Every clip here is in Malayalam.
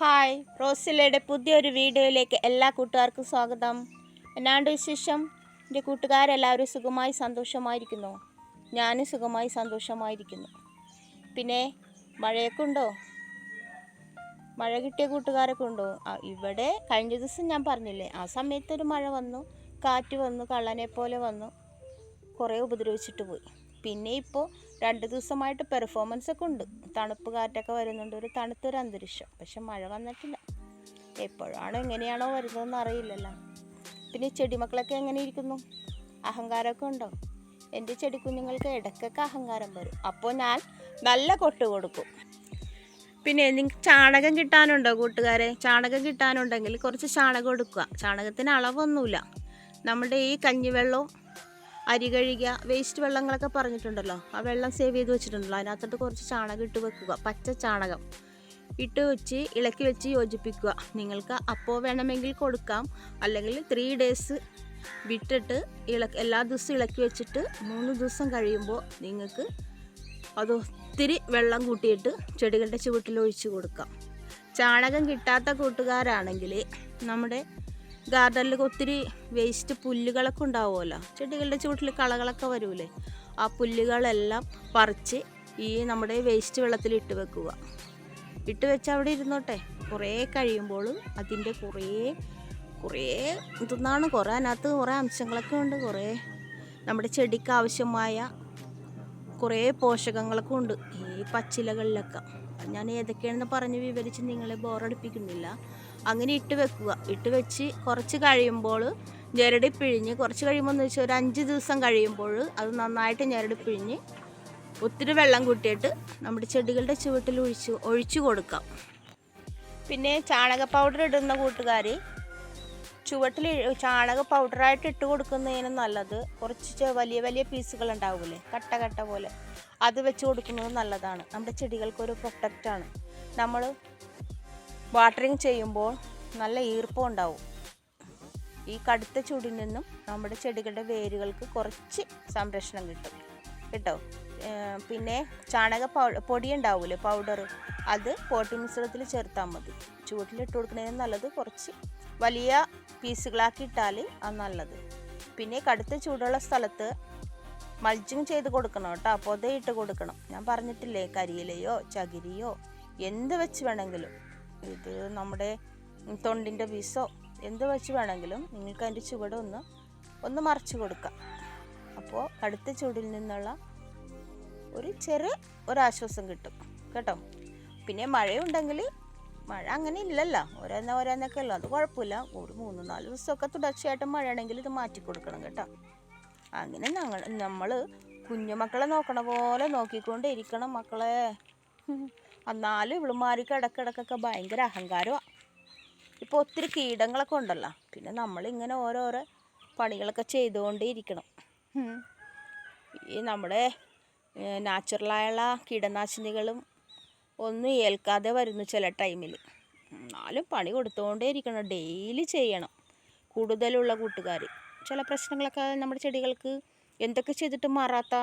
ഹായ് റോസിലയുടെ പുതിയൊരു വീഡിയോയിലേക്ക് എല്ലാ കൂട്ടുകാർക്കും സ്വാഗതം. എന്നാണ്ട് വിശേഷം? എന്റെ കൂട്ടുകാരെല്ലാവരും സുഖമായി സന്തോഷമായിരിക്കുന്നു. ഞാനും സുഖമായി സന്തോഷമായിരിക്കുന്നു. പിന്നെ മഴയൊക്കെ ഉണ്ടോ? മഴ കിട്ടിയ കൂട്ടുകാരൊക്കെ ഉണ്ടോ? ഇവിടെ കഴിഞ്ഞ ദിവസം ഞാൻ പറഞ്ഞില്ലേ ആ സമയത്തൊരു മഴ വന്നു കാറ്റ് വന്നു കള്ളനെ പോലെ വന്നു കുറേ ഉപദ്രവിച്ചിട്ട് പോയി. പിന്നെ ഇപ്പോൾ രണ്ട് ദിവസമായിട്ട് പെർഫോമൻസ് ഒക്കെ ഉണ്ട്. തണുപ്പ് കാറ്റൊക്കെ വരുന്നുണ്ട്. ഒരു തണുത്തൊരു അന്തരീക്ഷം. പക്ഷെ മഴ വന്നിട്ടില്ല. എപ്പോഴാണോ എങ്ങനെയാണോ വരുന്നതെന്ന് അറിയില്ലല്ലോ. പിന്നെ ചെടിമക്കളൊക്കെ എങ്ങനെ ഇരിക്കുന്നു? അഹങ്കാരമൊക്കെ ഉണ്ടോ? എന്റെ ചെടി കുഞ്ഞുങ്ങൾക്ക് ഇടയ്ക്കൊക്കെ അഹങ്കാരം വരും. അപ്പോൾ ഞാൻ നല്ല കൊട്ട് കൊടുക്കും. പിന്നെ നിങ്ങൾക്ക് ചാണകം കിട്ടാനുണ്ടോ കൂട്ടുകാരെ? ചാണകം കിട്ടാനുണ്ടെങ്കിൽ കുറച്ച് ചാണകം എടുക്കുക. ചാണകത്തിന് അളവൊന്നുമില്ല. നമ്മുടെ ഈ കഞ്ഞിവെള്ളവും അരി കഴുകിയ വേസ്റ്റ് വെള്ളങ്ങളൊക്കെ പറഞ്ഞിട്ടുണ്ടല്ലോ. ആ വെള്ളം സേവ് ചെയ്ത് വെച്ചിട്ടുണ്ടല്ലോ. അതിനകത്തോട്ട് കുറച്ച് ചാണകം ഇട്ട് വെക്കുക. പച്ച ചാണകം. ഇട്ട് വെച്ച് ഇളക്കി വെച്ച് യോജിപ്പിക്കുക. നിങ്ങൾക്ക് അപ്പോൾ വേണമെങ്കിൽ കൊടുക്കാം. അല്ലെങ്കിൽ ത്രീ ഡേയ്സ് വിട്ടിട്ട് ഇള എല്ലാ ദിവസവും ഇളക്കി വെച്ചിട്ട് മൂന്ന് ദിവസം കഴിയുമ്പോൾ നിങ്ങൾക്ക് അത് ഒത്തിരി വെള്ളം കൂട്ടിയിട്ട് ചെടികളുടെ ചുവട്ടിൽ ഒഴിച്ചു കൊടുക്കാം. ചാണകം കിട്ടാത്ത കൂട്ടുകാരാണെങ്കിൽ നമ്മുടെ ഗാർഡനിൽ ഒത്തിരി വേസ്റ്റ് പുല്ലുകളൊക്കെ ഉണ്ടാവുമല്ലോ. ചെടികളുടെ ചുവട്ടിൽ കളകളൊക്കെ വരൂലേ. ആ പുല്ലുകളെല്ലാം പറിച്ച് ഈ നമ്മുടെ വേസ്റ്റ് വെള്ളത്തിൽ ഇട്ട് വെക്കുക. ഇട്ട് വെച്ച് അവിടെ ഇരുന്നോട്ടെ. കുറേ കഴിയുമ്പോൾ അതിന്റെ കുറേ കുറേ ഇതെന്നാണ് കുറേ അതിനകത്ത് കുറേ അംശങ്ങളൊക്കെ ഉണ്ട്. കുറേ നമ്മുടെ ചെടിക്ക് ആവശ്യമായ കുറേ പോഷകങ്ങളൊക്കെ ഉണ്ട്. ഈ പച്ചിലകളിലൊക്കെ. ഞാൻ ഏതൊക്കെയാണെന്ന് പറഞ്ഞ് വിവരിച്ച് നിങ്ങളെ ബോറടിപ്പിക്കുന്നില്ല. അങ്ങനെ ഇട്ട് വെക്കുക. ഇട്ട് വെച്ച് കുറച്ച് കഴിയുമ്പോൾ ഞെരടി പിഴിഞ്ഞ് കുറച്ച് കഴിയുമ്പോൾ എന്ന് വെച്ചാൽ ഒരു അഞ്ച് ദിവസം കഴിയുമ്പോൾ അത് നന്നായിട്ട് ഞെരടി പിഴിഞ്ഞ് ഒത്തിരി വെള്ളം കൂട്ടിയിട്ട് നമ്മുടെ ചെടികളുടെ ചുവട്ടിൽ ഒഴിച്ച് ഒഴിച്ചു കൊടുക്കാം. പിന്നെ ചാണക പൗഡർ ഇടുന്ന കൂട്ടുകാർ ചുവട്ടിൽ ചാണക പൗഡറായിട്ട് ഇട്ട് കൊടുക്കുന്നതിന് നല്ലത് കുറച്ച് വലിയ വലിയ പീസുകൾ ഉണ്ടാവില്ലേ കട്ട കട്ട പോലെ. അത് വെച്ച് കൊടുക്കുന്നത് നല്ലതാണ്. നമ്മുടെ ചെടികൾക്കൊരു പ്രൊട്ടക്റ്റാണ് നമ്മൾ വാട്ടറിങ് ചെയ്യുമ്പോൾ നല്ല ഈർപ്പം ഉണ്ടാവും. ഈ കടുത്ത ചൂടിൽ നിന്നും നമ്മുടെ ചെടികളുടെ വേരുകൾക്ക് കുറച്ച് സംരക്ഷണം കിട്ടും. കേട്ടോ? പിന്നെ ചാണക പൗ പൊടി ഉണ്ടാവില്ലേ പൗഡർ അത് പോട്ടി മിശ്രിതത്തിൽ ചേർത്താൽ മതി. ചൂട്ടിലിട്ട് കൊടുക്കുന്നതിന് നല്ലത് കുറച്ച് വലിയ പീസുകളാക്കി ഇട്ടാൽ അത് നല്ലത്. പിന്നെ കടുത്ത ചൂടുള്ള സ്ഥലത്ത് മൾച്ചിങ് ചെയ്ത് കൊടുക്കണം കേട്ടോ പൊതയിട്ട് കൊടുക്കണം. ഞാൻ പറഞ്ഞിട്ടില്ലേ കരിയിലയോ ചകിരിയോ എന്ത് വെച്ച് വേണമെങ്കിലും. ഇത് നമ്മുടെ തൊണ്ടിന്റെ പീസോ എന്ത് വെച്ച് വേണമെങ്കിലും നിങ്ങൾക്ക് അതിന്റെ ചുവട് ഒന്ന് ഒന്ന് മറിച്ച് കൊടുക്കാം. അപ്പോൾ കടുത്ത ചൂടിൽ നിന്നുള്ള ഒരു ചെറിയ ഒരാശ്വാസം കിട്ടും. കേട്ടോ? പിന്നെ മഴയുണ്ടെങ്കിൽ മഴ അങ്ങനെ ഇല്ലല്ലോ. ഓരോന്ന ഓരോന്നൊക്കെ അല്ലോ അത് കുഴപ്പമില്ല. ഒരു മൂന്ന് നാല് ദിവസമൊക്കെ തുടർച്ചയായിട്ട് മഴയാണെങ്കിൽ ഇത് മാറ്റി കൊടുക്കണം കേട്ടോ. അങ്ങനെ ഞങ്ങൾ നമ്മൾ കുഞ്ഞുമക്കളെ നോക്കണ പോലെ നോക്കിക്കൊണ്ട് ഇരിക്കണം മക്കളെ. എന്നാലും ഇവളുമാർക്ക് ഇടക്കിടക്കൊക്കെ ഭയങ്കര അഹങ്കാരമാണ് ഇപ്പോൾ ഒത്തിരി കീടങ്ങളൊക്കെ ഉണ്ടല്ലോ. പിന്നെ നമ്മളിങ്ങനെ ഓരോരോ പണികളൊക്കെ ചെയ്തുകൊണ്ടേ ഇരിക്കണം. ഈ നമ്മുടെ നാച്ചുറലായുള്ള കീടനാശിനികളും ഒന്നും ഏൽക്കാതെ വരുന്നു ചില ടൈമിൽ എന്നാലും പണി കൊടുത്തുകൊണ്ടേ ഇരിക്കണം. ഡെയിലി ചെയ്യണം. കൂടുതലുള്ള കൂട്ടുകാർ ചില പ്രശ്നങ്ങളൊക്കെ നമ്മുടെ ചെടികൾക്ക് എന്തൊക്കെ ചെയ്തിട്ട് മാറാത്ത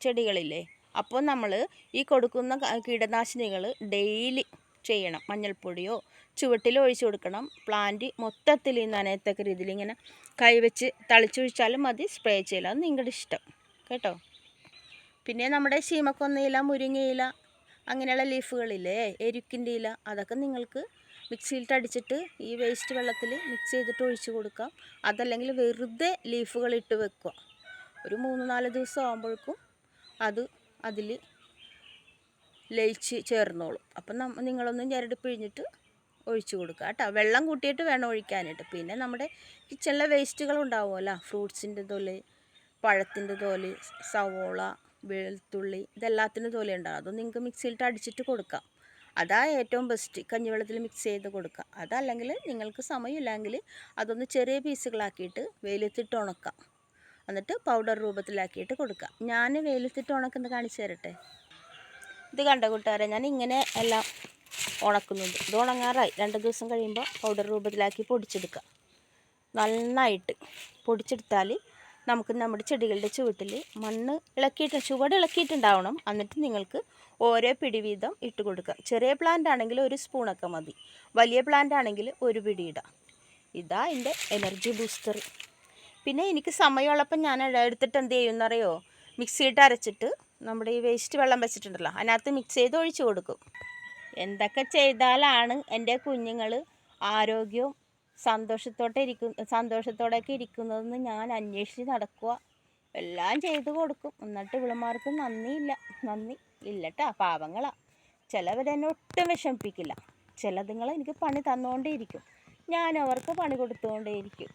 ചെടികളില്ലേ? അപ്പോൾ നമ്മൾ ഈ കൊടുക്കുന്ന കീടനാശിനികൾ ഡെയിലി ചെയ്യണം. മഞ്ഞൾപ്പൊടിയോ ചുവട്ടിൽ ഒഴിച്ചു കൊടുക്കണം. പ്ലാന്റ് മൊത്തത്തിൽ ഈ നനയത്തക്ക രീതിയിൽ ഇങ്ങനെ കൈവച്ച് തളിച്ചൊഴിച്ചാലും മതി. സ്പ്രേ ചെയ്യില്ല അത് നിങ്ങളുടെ ഇഷ്ടം. കേട്ടോ? പിന്നെ നമ്മുടെ ശീമക്കൊന്നയില മുരിങ്ങയില അങ്ങനെയുള്ള ലീഫുകളില്ലേ? എരുക്കിന്റെ ഇല അതൊക്കെ നിങ്ങൾക്ക് മിക്സിയിലിട്ട് അടിച്ചിട്ട് ഈ വേസ്റ്റ് വെള്ളത്തിൽ മിക്സ് ചെയ്തിട്ട് ഒഴിച്ച് കൊടുക്കാം. അതല്ലെങ്കിൽ വെറുതെ ലീഫുകളിട്ട് വെക്കുക. ഒരു മൂന്ന് നാല് ദിവസം ആകുമ്പോഴേക്കും അത് അതിൽ ലയിച്ച് ചേർന്നോളും. അപ്പം നമ്മ നിങ്ങളൊന്നും ഞരടി പിഴിഞ്ഞിട്ട് ഒഴിച്ചു കൊടുക്കുക കേട്ടോ. വെള്ളം കൂട്ടിയിട്ട് വേണം ഒഴിക്കാനായിട്ട്. പിന്നെ നമ്മുടെ കിച്ചണിലെ വേസ്റ്റുകൾ ഉണ്ടാവുമല്ലോ. ഫ്രൂട്ട്സിന്റെ തോൽ പഴത്തിന്റെ തോൽ സവോള വെളുത്തുള്ളി ഇതെല്ലാത്തിനും തോലി ഉണ്ടാകും അത് നിങ്ങൾക്ക് മിക്സിയിലിട്ട് അടിച്ചിട്ട് കൊടുക്കാം. അതാ ഏറ്റവും ബെസ്റ്റ് കഞ്ഞിവെള്ളത്തിൽ മിക്സ് ചെയ്ത് കൊടുക്കുക അതല്ലെങ്കിൽ നിങ്ങൾക്ക് സമയമില്ലെങ്കിൽ അതൊന്ന് ചെറിയ പീസുകളാക്കിയിട്ട് വെയിലത്തിട്ട് ഉണക്കാം. എന്നിട്ട് പൗഡർ രൂപത്തിലാക്കിയിട്ട് കൊടുക്കാം. ഞാൻ വെയിലത്തിട്ട് ഉണക്കുന്നത് കാണിച്ചു തരട്ടെ? ഇത് കണ്ട കൂട്ടുകാരെ? ഞാൻ ഇങ്ങനെ എല്ലാം ഉണക്കുന്നുണ്ട്. ഇത് ഉണങ്ങാറായി. രണ്ട് ദിവസം കഴിയുമ്പോൾ പൗഡർ രൂപത്തിലാക്കി പൊടിച്ചെടുക്കാം. നന്നായിട്ട് പൊടിച്ചെടുത്താൽ നമുക്ക് നമ്മുടെ ചെടികളുടെ ചുവട്ടിൽ മണ്ണ് ഇളക്കിയിട്ട് ചുവട് ഇളക്കിയിട്ടുണ്ടാവണം. എന്നിട്ട് നിങ്ങൾക്ക് ഓരോ പിടി വീതം ഇട്ട് കൊടുക്കുക. ചെറിയ പ്ലാന്റ് ആണെങ്കിൽ ഒരു സ്പൂണൊക്കെ മതി. വലിയ പ്ലാന്റ് ആണെങ്കിൽ ഒരു പിടി ഇടാം. ഇതാ എന്റെ എനർജി ബൂസ്റ്റർ പിന്നെ എനിക്ക് സമയമുള്ളപ്പം ഞാൻ എടുത്തിട്ട് എന്ത് ചെയ്യുമെന്നറിയോ മിക്സിയിട്ട് അരച്ചിട്ട് നമ്മുടെ ഈ വേസ്റ്റ് വെള്ളം വെച്ചിട്ടുണ്ടല്ലോ അതിനകത്ത് മിക്സ് ചെയ്ത് ഒഴിച്ചു കൊടുക്കും. എന്തൊക്കെ ചെയ്താലാണ് എന്റെ കുഞ്ഞുങ്ങൾ ആരോഗ്യവും സന്തോഷത്തോടെ ഇരിക്കും സന്തോഷത്തോടെയൊക്കെ ഇരിക്കുന്നതെന്ന് ഞാൻ അന്വേഷിച്ച് നടക്കുക എല്ലാം ചെയ്തു കൊടുക്കും. എന്നിട്ട് ഇവളുമാർക്ക് നന്ദിയില്ല. നന്ദി ഇല്ലട്ടാ പാവങ്ങളാ. ചിലവരെന്നെ ഒട്ടും വിഷമിപ്പിക്കില്ല. ചിലതുങ്ങൾ എനിക്ക് പണി തന്നുകൊണ്ടേയിരിക്കും ഞാൻ അവർക്ക് പണി കൊടുത്തുകൊണ്ടേയിരിക്കും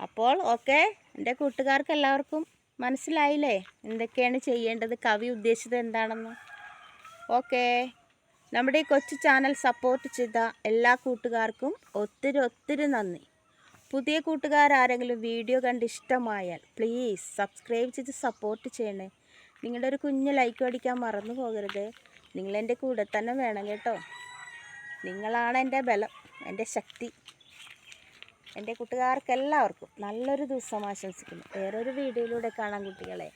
അപ്പോൾ ഓക്കെ എന്റെ കൂട്ടുകാർക്ക് എല്ലാവർക്കും മനസ്സിലായില്ലേ? എന്തൊക്കെയാണ് ചെയ്യേണ്ടത്? കവി ഉദ്ദേശിച്ചത് എന്താണെന്ന്? ഓക്കെ. നമ്മുടെ ഈ കൊച്ചു ചാനൽ സപ്പോർട്ട് ചെയ്ത എല്ലാ കൂട്ടുകാർക്കും ഒത്തിരി ഒത്തിരി നന്ദി. പുതിയ കൂട്ടുകാരാരെങ്കിലും വീഡിയോ കണ്ട് ഇഷ്ടമായാൽ പ്ലീസ് സബ്സ്ക്രൈബ് ചെയ്ത് സപ്പോർട്ട് ചെയ്യണേ. നിങ്ങളുടെ ഒരു കുഞ്ഞ് ലൈക്ക് അടിക്കാൻ മറന്നു പോകരുത്. നിങ്ങളെന്റെ കൂടെ തന്നെ വേണം കേട്ടോ. നിങ്ങളാണ് എന്റെ ബലം എന്റെ ശക്തി. എന്റെ കൂട്ടുകാർക്കെല്ലാവർക്കും നല്ലൊരു ദിവസം ആശംസിക്കുന്നു. വേറൊരു വീഡിയോയിലൂടെ കാണാം കുട്ടികളെ.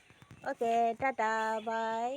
Okay tata bye